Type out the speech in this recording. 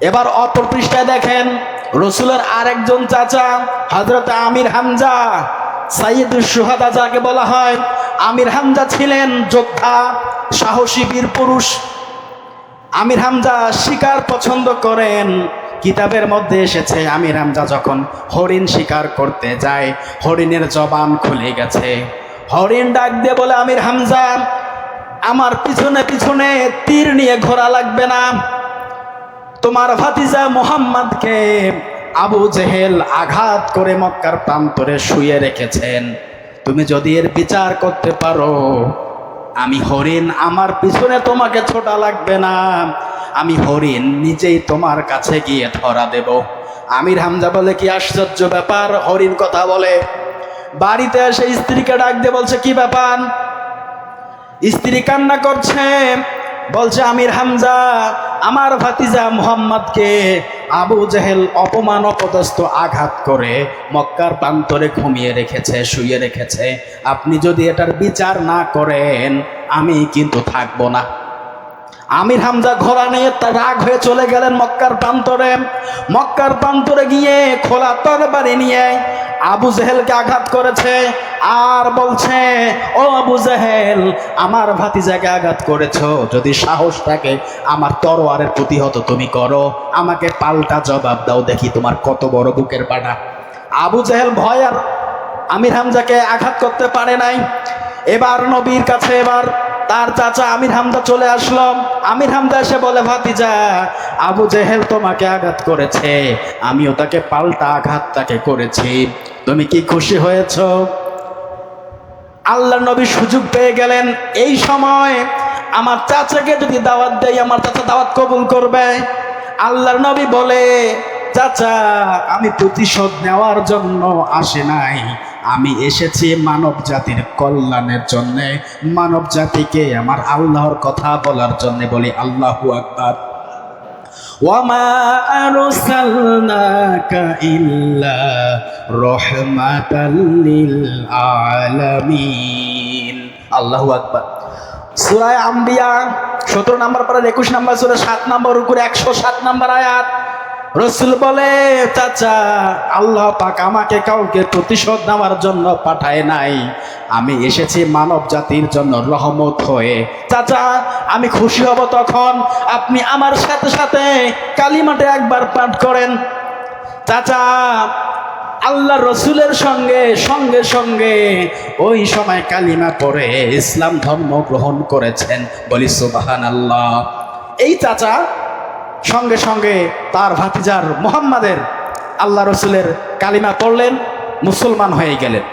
এবার অপর পৃষ্ঠায় দেখেন, রসুলের আরেকজন চাচা হজরত আমির হামজা সাইয়দুল সুহাদা যাকে বলা হয়, আমির হামজা ছিলেন যোদ্ধা, সাহসী বীর পুরুষ। আমির হামজা শিকার পছন্দ করেন, কিতাবের মধ্যে এসেছে আমির হামজা যখন হরিণ শিকার করতে যায়, হরিণের জবান খুলে গেছে। হরিণ ডাক দিয়ে বলে, আমির হামজা, আমার পিছনে পিছনে তীর নিয়ে ঘোরা লাগবে না তোমার ভাতিজা মোহাম্মদকে আবু জেহেল আঘাত করে মক্কার প্রান্তরে শুয়ে রেখেছেন। তুমি যদি এর বিচার করতে পারো, আমি হরিণ আমার পিছনে তোমাকে ছোটা লাগবে না। আমি হরিণ নিজেই তোমার কাছে গিয়ে ধরা দেব। আমির হামজা বলে, কি আশ্চর্য ব্যাপার? হরিণ কথা বলে, বাড়িতে এসে স্ত্রীকে ডাক দিয়ে বলছে, কি ব্যাপার? স্ত্রী কান্না করছে, বলছে, আমির হামজা আমার ভাতিজা মোহাম্মদকে আবু জেহেল অপমান, অপদস্থ আঘাত করে মক্কার প্রান্তরে ঘুমিয়ে রেখেছে, শুয়ে রেখেছে। আপনি যদি এটার বিচার না করেন, আমি কিন্তু থাকব না। আমির হামজা ঘোড়া নিয়ে তার রাগ হয়ে চলে গেলেন মক্কার প্রান্তরে। মক্কার প্রান্তরে গিয়ে খোলা তরবারি নিয়ে আবু জেহেলকে আঘাত করেছে। আর বলছে, ও আবু জেহেল, আমার ভাতিজাকে আঘাত করেছ। যদি সাহস থাকে, আমার তরোয়ারের প্রতিহত তুমি করো। আমাকে পাল্টা জবাব দাও দেখি তোমার কত বড় বুকের পাটা। আবু জেহেল ভয় আর আমির হামজাকে আঘাত করতে পারে নাই। এবার নবীর কাছে এবার তার চাচা আমির হামদা চলে আসলো। আমির হামদা এসে বলে, ভাতিজা, আবু জেহেল তোমাকে আঘাত করেছে। আমিও তাকে পাল্টা আঘাত তাকে করেছি। তুমি কি খুশি হয়েছ? আল্লাহ নবী সুযোগ পেয়ে গেলেন। এই সময় আমার চাচাকে যদি দাওয়াত দেয়, আমার চাচা দাওয়াত কবুল করবে। আল্লাহর নবী বলে, চাচা, আমি প্রতিশোধ নেওয়ার জন্য আসে নাই। আমি এসেছি মানব জাতির কল্যাণের জন্য। মানব জাতিকে আমার আল্লাহর কথা বলার জন্য বলি, আল্লাহু আকবার। ওয়ামা আরসালনাকা ইল্লা আম্বিয়া 17 নম্বর পরে 21 নম্বর সূরা 7 নম্বর উপরে 107 নম্বর আয়াত। বলে, চাচা, আল্লাহ পাক আমাকে কাউকে প্রতিশোধ নেওয়ার জন্য পাঠায় নাই। আমি এসেছি মানব জাতির জন্য রহমত হয়ে। চাচা, আমি খুশি হব তখন। আপনি আমার সাথে সাথে কালিমাটে একবার পাঠ করেন। চাচা আল্লাহ রসুলের সঙ্গে সঙ্গে সঙ্গে ওই সময় কালিমা পড়ে ইসলাম ধর্ম গ্রহণ করেছেন। বলি সুবাহান আল্লাহ এই চাচা সঙ্গে সঙ্গে তার ভাতিজার মোহাম্মদের আল্লাহ রসুলের কালিমা পড়লেন, মুসলমান হয়ে গেলেন।